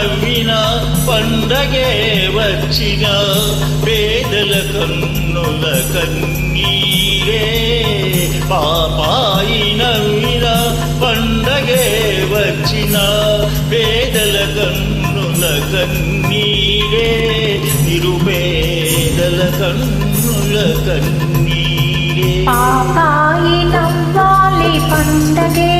నవ్విన పండగే వచ్చిన పేదల కన్నుల కన్నీరే. పాపాయి నవ్విన పండగే వచ్చిన పేదల కన్నుల కన్నీరే. నిరుపేదల కన్నుల కన్నీరే. పాపాయి నవ్వాలి పండగే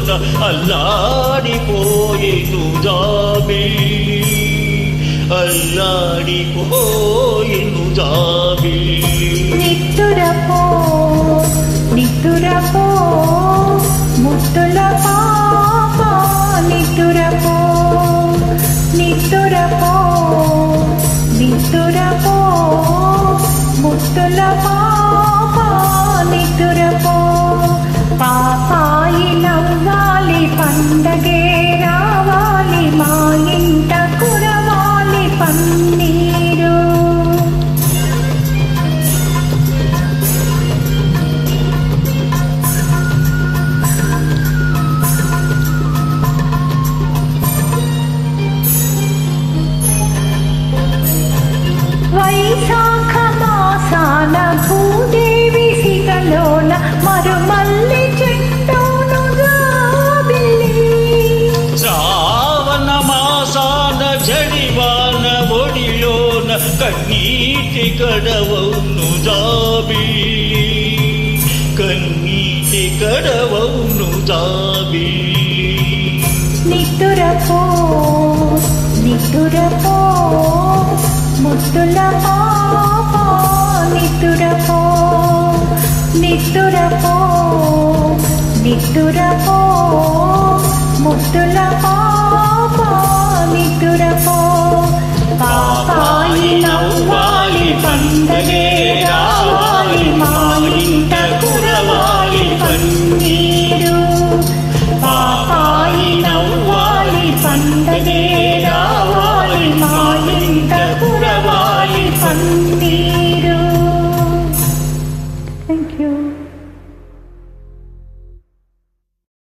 చెరలోన అల్లాడిపోయిను జాబిల్లి అల్లాడిపోయిను జాబిల్లి నిత్తురపో నిత్తురపో ముత్తుల పాప నిట్టురపో నిట్టురపో నిట్టురపో ముట్టుల పాప వైశాఖ మాసాన భూదేవి సిగలోన మరుమల్లి చెట్టును జాబిల్లి శ్రావణ మాసాన జడివాన ఒడిలోన కన్నీటి కడవౌను జాబిల్లి. కన్నీటి కడవౌను జాబిల్లి. నిట్టురపో నిట్టురపో. ముద్దుల పాప నిత్తుర నిట్టురపో నిట్టురపో ముట్టుల పాప నిట్టురపో పాపాయి నవ్వాలి పండగే రావాలి మా ఇంట కురవాలి